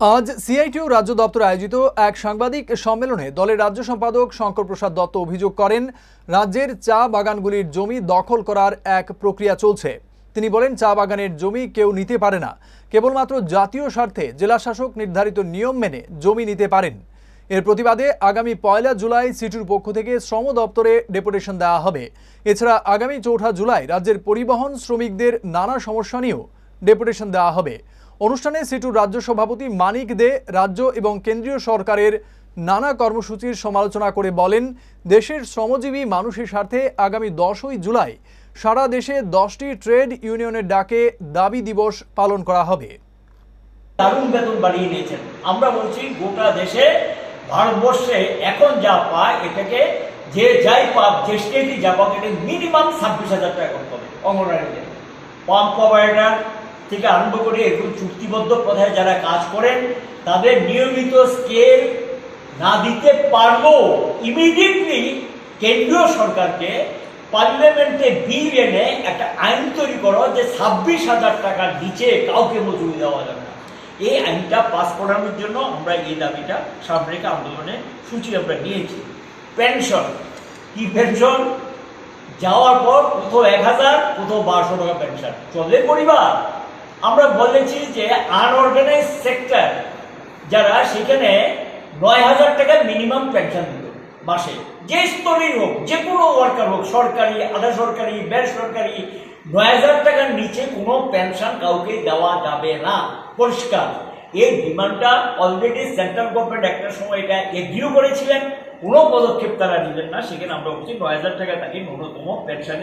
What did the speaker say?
আজ সিআইটিউ রাজ্য দপ্তর আয়োজিত এক সাংবাদিক সম্মেলনে দলের রাজ্য সম্পাদক শঙ্কর প্রসাদ দত্ত অভিযোগ করেন, রাজ্যের চা বাগানগুলির জমি দখল করার এক প্রক্রিয়া চলছে। তিনি বলেন, চা বাগানের জমি কেউ নিতে পারে না। কেবলমাত্র জাতীয় স্বার্থে জেলাশাসক নির্ধারিত নিয়ম মেনে জমি নিতে পারেন। এর প্রতিবাদে আগামী পয়লা জুলাই সিটুর পক্ষ থেকে শ্রম দপ্তরে ডেপুটেশন দেওয়া হবে। এছাড়া আগামী চৌঠা জুলাই রাজ্যের পরিবহন শ্রমিকদের নানা সমস্যা নিয়েও ডেপুটেশন দেওয়া হবে। অনুষ্ঠানে সিটুর রাজ্য সভাপতি মানিক দে রাজ্য এবং কেন্দ্রীয় সরকারের নানা কর্মসূচির সমালোচনা করে বলেন, দেশের শ্রমজীবী মানুষের স্বার্থে আগামী দশই জুলাই সারা দেশে দশটি ট্রেড ইউনিয়নের ডাকে দাবি দিবস পালন করা হবে। দারুণ বেতন বাড়িয়ে নিয়েছেন। আমরা বলছি, গোটা দেশে, ভারতবর্ষে এখন যা পায়, এটাকে যে যাই পাক, যে স্টেটই যা পাক এটা মিনিমাম ছাব্বিশ হাজার টাকা করতে হবে অঙ্গনওয়াড়িতে। পাম্প অপারেটার থেকে আরম্ভ করে এরকম চুক্তিবদ্ধ পথায় যারা কাজ করেন, তাদের নিয়মিত স্কেল না দিতে পারব ইমিডিয়েটলি কেন্দ্রীয় সরকারকে পার্লামেন্টে বিল এনে একটা আইন তৈরি করো যে ছাব্বিশ হাজার টাকার নিচে কাউকে মজুরি দেওয়া যাবে না। এই আইনটা পাস করানোর জন্য আমরা এই দাবিটা সামনে আন্দোলনে সূচি আমরা নিয়েছি। পেনশন। কি পেনশন? যাওয়ার পর কোথাও এক হাজার, কোথাও বারোশো টাকা পেনশন। চলে পরিবার। আমরা বলেছি যে আনঅর্গানাইজ সেক্টর যারা সেখানে নয় হাজার টাকা মিনিমাম পেনশন দিল মাসে। যে স্তরেই হোক, যে কোনো ওয়ার্কার হোক, সরকারি, আধা সরকারি বেসরকারি নয় হাজার টাকার নিচে কোনো পেনশন কাউকে দেওয়া যাবে না। পরিষ্কার। এই ডিমান্ডটা অলরেডি সেন্ট্রাল গভর্নমেন্ট একটা সময় এটা এগ্রিও করেছিলেন। কোনো পদক্ষেপ তারা নিলেন না। সেখানে আমরা বলছি নয় হাজার টাকা তাকে ন্যূনতম পেনশনে